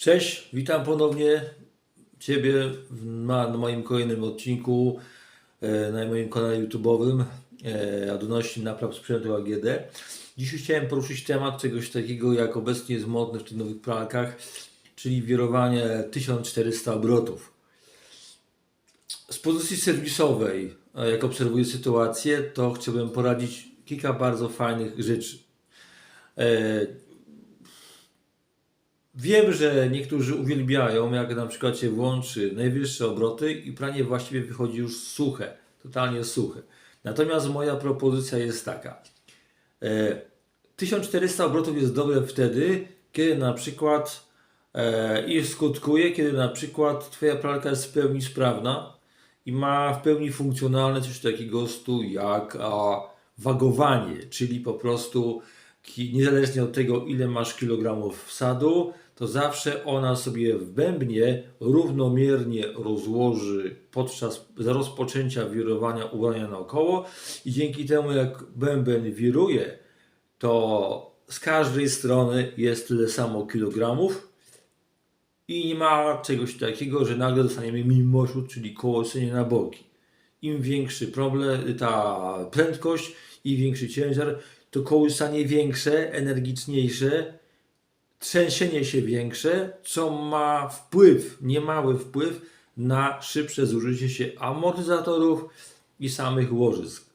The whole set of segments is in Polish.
Cześć, witam ponownie Ciebie na, na moim kolejnym odcinku e, na moim kanale YouTube'owym e, Odnośnie napraw sprzętu AGD. Dzisiaj chciałem poruszyć temat czegoś takiego, jak obecnie jest modne w tych nowych pralkach, czyli wirowanie 1400 obrotów. Z pozycji serwisowej, jak obserwuję sytuację, to chciałbym poradzić kilka bardzo fajnych rzeczy. E, Wiem, że niektórzy uwielbiają, jak na przykład się włączy najwyższe obroty i pranie właściwie wychodzi już suche, totalnie suche. Natomiast moja propozycja jest taka. E, 1400 obrotów jest dobre wtedy, kiedy na przykład e, i skutkuje, kiedy na przykład Twoja pralka jest w pełni sprawna i ma w pełni funkcjonalne coś takiego stu jak wagowanie, czyli po prostu niezależnie od tego, ile masz kilogramów wsadu, to zawsze ona sobie w bębnie równomiernie rozłoży podczas rozpoczęcia wirowania ubrania naokoło i dzięki temu, jak bęben wiruje, to z każdej strony jest tyle samo kilogramów i nie ma czegoś takiego, że nagle dostaniemy mimorzut, czyli kołosenie na boki. Im większy problem, ta prędkość i większy ciężar, to kołysanie większe, energiczniejsze, trzęsienie się większe, co ma wpływ, niemały wpływ na szybsze zużycie się amortyzatorów i samych łożysk.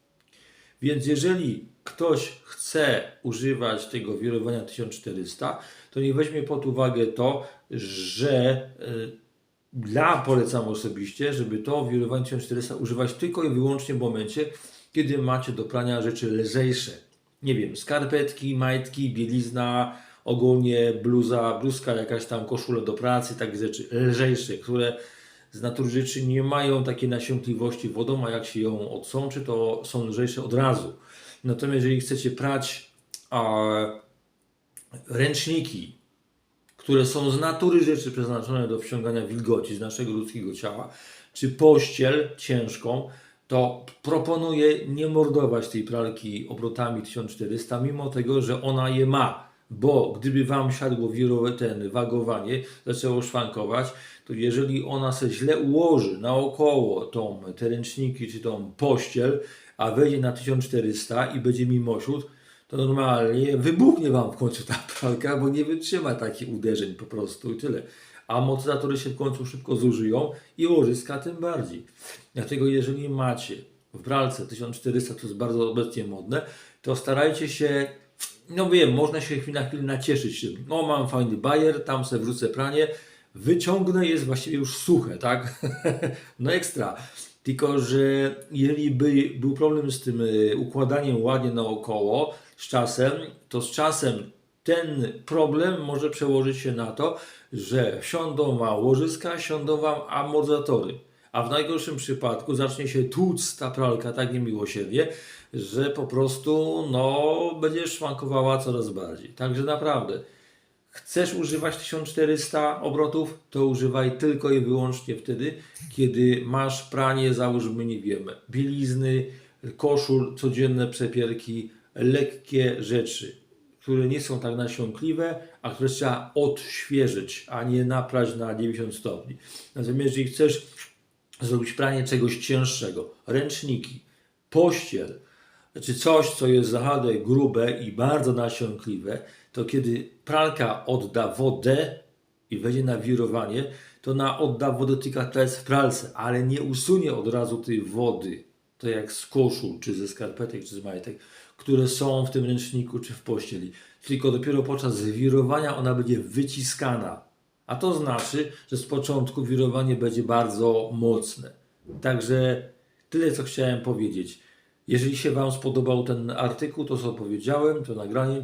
Więc jeżeli ktoś chce używać tego wirowania 1400, to nie weźmie pod uwagę to, że y, ja polecam osobiście, żeby to wirowanie 1400 używać tylko i wyłącznie w momencie, kiedy macie do prania rzeczy lżejsze. Nie wiem, skarpetki, majtki, bielizna, ogólnie bluza, bluzka, jakaś tam koszula do pracy, takie rzeczy lżejsze, które z natury rzeczy nie mają takiej nasiąkliwości wodą, a jak się ją odsączy, to są lżejsze od razu. Natomiast jeżeli chcecie prać a, ręczniki, które są z natury rzeczy przeznaczone do wciągania wilgoci z naszego ludzkiego ciała, czy pościel ciężką, to proponuję nie mordować tej pralki obrotami 1400, mimo tego, że ona je ma. Bo gdyby Wam siadło wirowe ten wagowanie, zaczęło szwankować, to jeżeli ona se źle ułoży naokoło tą, te ręczniki czy tą pościel, a wejdzie na 1400 i będzie mimośród, to normalnie wybuchnie Wam w końcu ta pralka, bo nie wytrzyma takich uderzeń po prostu i tyle. A amortyzatory się w końcu szybko zużyją i łożyska tym bardziej. Dlatego jeżeli macie w pralce 1400, to jest bardzo obecnie modne, to starajcie się, no wiem, można się na chwilę nacieszyć tym. No mam fajny bajer, tam sobie wrzucę pranie, wyciągnę, jest właściwie już suche, tak? no ekstra. Tylko, że jeżeli by był problem z tym y, układaniem ładnie naokoło z czasem, to z czasem ten problem może przełożyć się na to, że siądą wam łożyska, siądą wam amortyzatory. A w najgorszym przypadku zacznie się tłuc ta pralka tak niemiłosiernie, że po prostu no, będzie szwankowała coraz bardziej. Także naprawdę, chcesz używać 1400 obrotów, to używaj tylko i wyłącznie wtedy, kiedy masz pranie, załóżmy, nie wiem, bielizny, koszul, codzienne przepierki, lekkie rzeczy, które nie są tak nasiąkliwe, a które trzeba odświeżyć, a nie naprać na 90 stopni. Natomiast jeżeli chcesz zrobić pranie czegoś cięższego, ręczniki, pościel, czy coś, co jest zahadę grube i bardzo nasiąkliwe, to kiedy pralka odda wodę i wejdzie na wirowanie, to ona odda wodę tylko teraz w pralce, ale nie usunie od razu tej wody, to jak z koszul, czy ze skarpetek, czy z majtek, które są w tym ręczniku, czy w pościeli. Tylko dopiero podczas wirowania ona będzie wyciskana. A to znaczy, że z początku wirowanie będzie bardzo mocne. Także tyle, co chciałem powiedzieć. Jeżeli się Wam spodobał ten artykuł, to co powiedziałem, to nagranie,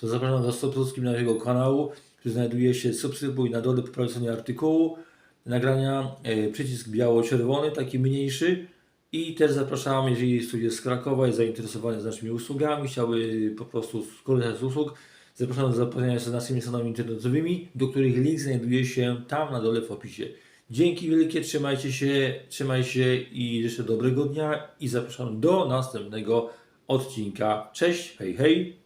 to zapraszam do subskrypcji naszego kanału, który znajduje się subskrybuj na dole po artykułu, nagrania, e, przycisk biało-czerwony, taki mniejszy i też zapraszam, jeżeli jest z Krakowa, jest zainteresowany naszymi usługami, chciałby po prostu skorzystać z usług, zapraszam do zapoznania się z naszymi stronami internetowymi, do których link znajduje się tam na dole w opisie. Dzięki wielkie, trzymajcie się, trzymaj się i życzę dobrego dnia i zapraszam do następnego odcinka. Cześć, hej, hej!